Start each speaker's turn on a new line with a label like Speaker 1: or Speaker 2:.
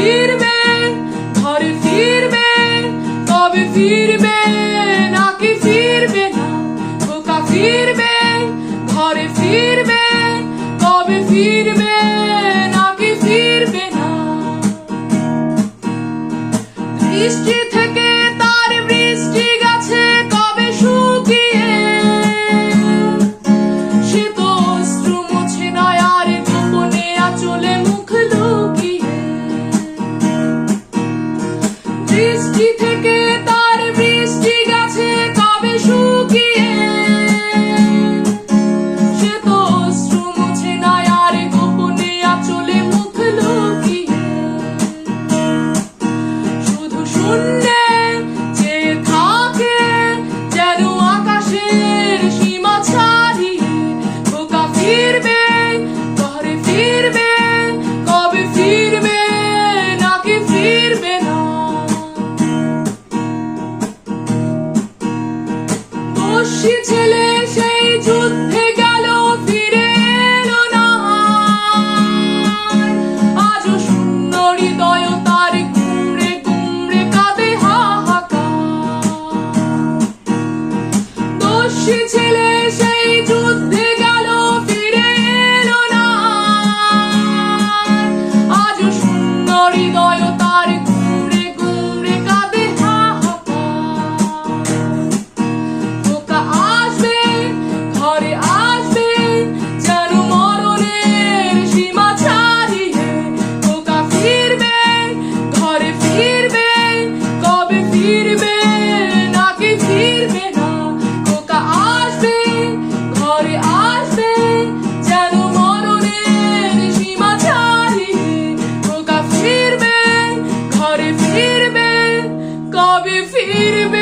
Speaker 1: ফিরবে, ঘরে ফিরবে কবে ফিরবে নাকি ফিরবে না। খোকা ফিরবে, ঘরে ফিরবে কবে ফিরবে নাকি ফিরবে না। বৃষ্টি ফিরবেন কবে নাকি ফিরবে না? ছেলে, সেই যুদ্ধে গেল, ফিরে এলো না। সুন্দর হৃদয়, তার কুমড়ে কুমড়ে কাঁদে হাহাকার। দোষী ছেলে sobe firme.